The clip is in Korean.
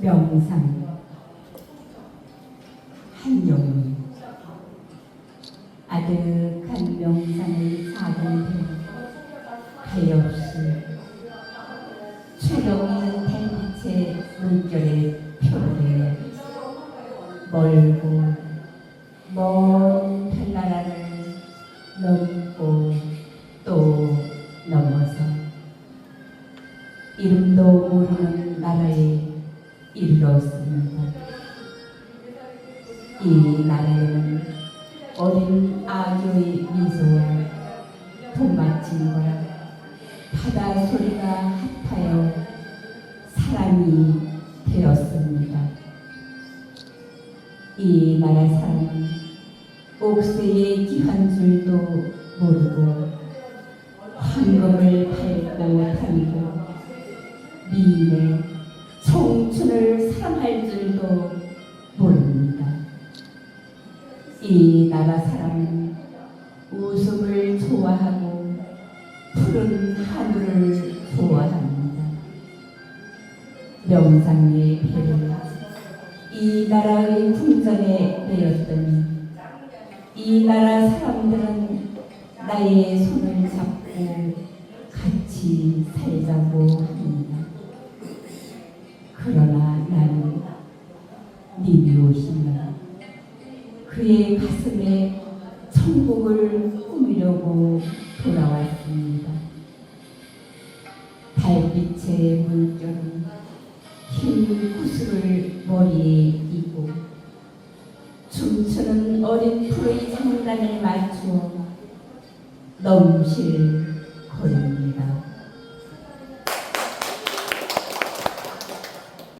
명상. 한용 아득한 명상을 사근해 가엾이 최영이는 달빛의 물결에 표를 멀고 먼 달나라를 넘고 또 넘어서 이름도 모르는 나라에 이르렀습니다. 이 나라에는 어린 아기의 미소와 동마침과 바다 소리가 합하여 사람이 되었습니다. 이 나라 사람은 옥새의 귀한 줄도 모르고 황금을 팔고 다니고 미인의 청춘을 사랑할 줄도 모릅니다. 이 나라 사람은 웃음을 좋아하고 푸른 하늘을 좋아합니다. 명상의 배를 이 나라의 궁전에 내었더니 이 나라 사람들은 나의 손을 잡고 같이 살자고 합니다. 그러나 나는 니비오시며 그의 가슴에 천국을 꾸미려고 돌아왔습니다. 달빛의 물결은 흰 구슬을 머리에 이고 춤추는 어린 풀의 장단을 맞추어 넘실